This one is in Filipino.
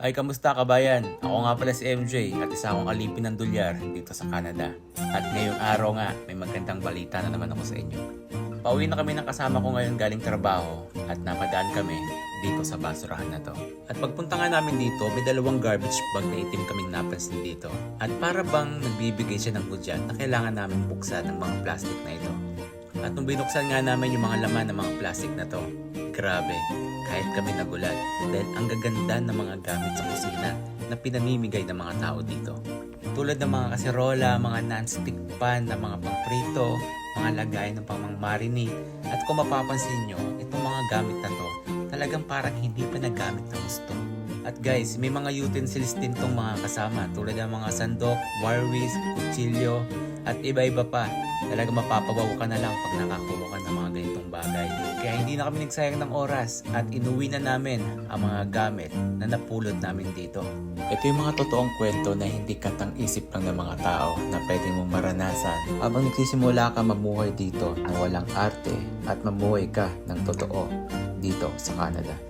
Ay, kamusta kabayan? Ako nga pala si MJ at isa akong alipin ng dolyar dito sa Canada. At ngayong araw nga, may magandang balita na naman ako sa inyo. Pauwi na kami ng kasama ko ngayon galing trabaho at napadaan kami dito sa basurahan na to. At pagpunta nga namin dito, may dalawang garbage bag na itim kaming napansin dito. At para bang nagbibigay siya ng hudyat na kailangan namin buksan ng mga plastic na ito. At nung binuksan nga namin yung mga laman ng mga plastic na to, grabe, kahit kami nagulat dahil ang gaganda ng mga gamit sa kusina na pinamimigay ng mga tao dito. Tulad ng mga kaserola, mga non-stick pan na mga pangprito, mga lagay ng pang-marinate. At kung mapapansin nyo, itong mga gamit na to, talagang parang hindi pa nagamit ng gusto. At guys, may mga utensils din tong mga kasama tulad ng mga sandok, wire whisk, kutsilyo, at iba-iba pa. Talagang mapapawaw ka na lang pag nakakuha ka ng mga ganitong bagay. Kaya hindi na kami nagsayang ng oras at inuwi na namin ang mga gamit na napulot namin dito. Ito yung mga totoong kwento na hindi katang isip lang ng mga tao na pwede mong maranasan habang nagsisimula ka mamuhay dito na walang arte at mamuhay ka ng totoo dito sa Canada.